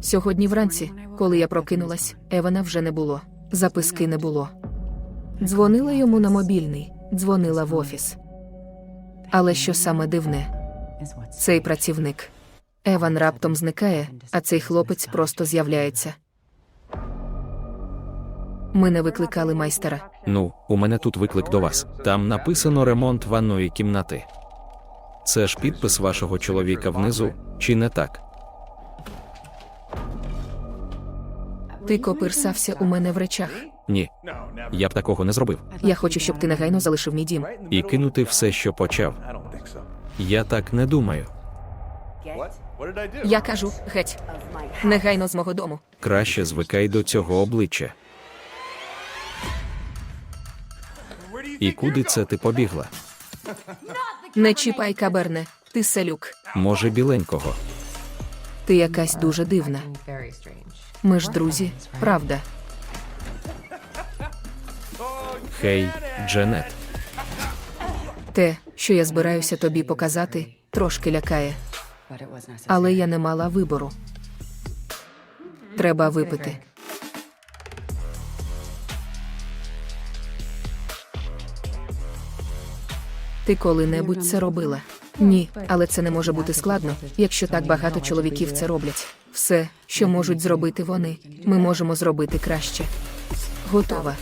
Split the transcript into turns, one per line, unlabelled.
Сьогодні вранці, коли я прокинулась, Евана вже не було. Записки не було. Дзвонила йому на мобільний, дзвонила в офіс. Але що саме дивне, цей працівник. Еван раптом зникає, а цей хлопець просто з'являється. Ми не викликали майстера.
Ну, у мене тут виклик до вас. Там написано ремонт ванної кімнати. Це ж підпис вашого чоловіка внизу, чи не так?
Ти копирсався у мене в речах.
Ні. Я б такого не зробив.
Я хочу, щоб ти негайно залишив мій дім.
І кинути все, що почав. Я так не думаю.
Я кажу, геть, негайно з мого дому.
Краще звикай до цього обличчя. І куди це ти побігла?
Не чіпай каберне, ти селюк.
Може, біленького.
Ти якась дуже дивна. Ми ж друзі, правда.
Хей, Дженет.
Те, що я збираюся тобі показати, трошки лякає. Але я не мала вибору. Треба випити. Ти коли-небудь це робила? Ні, але це не може бути складно, якщо так багато чоловіків це роблять. Все, що можуть зробити вони, ми можемо зробити краще. Готова.